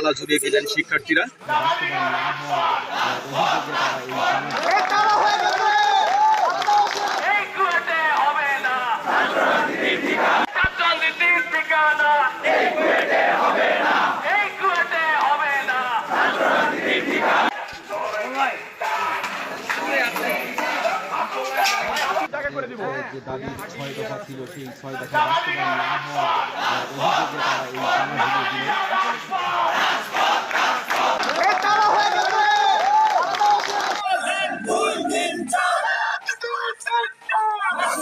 তালা ঝুলিয়ে দিলেন শিক্ষার্থীরা। যে দাবি ছয় দফা ছিল সেই ছয় দফা না হওয়ার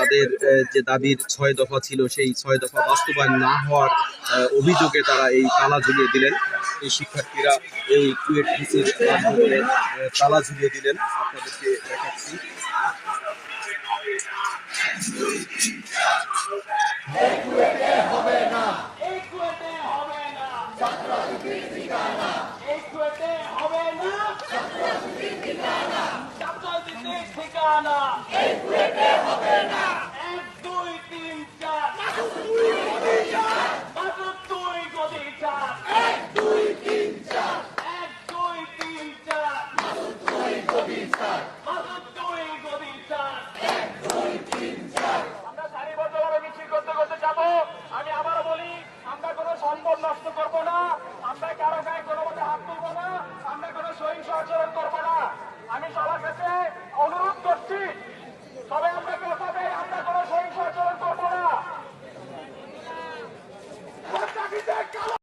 তাদের যে দাবির ছয় দফা ছিল, সেই ছয় দফা বাস্তবায়ন না হওয়ার অভিযোগে তারা এই তালা ঝুলিয়ে দিলেন। এই শিক্ষার্থীরা এই কুয়েট ভিসির তালা ঝুলিয়ে দিলেন। আপনাদেরকে দেখাচ্ছি। হবে না ঠিকানা? এই কুয়েতে হবে না এক, দুই, তিন, চার। করতে করতে যাব। আমি আবারও বলি, আমরা কোনো সম্পদ নষ্ট করব না। আমরা কারও গায়ে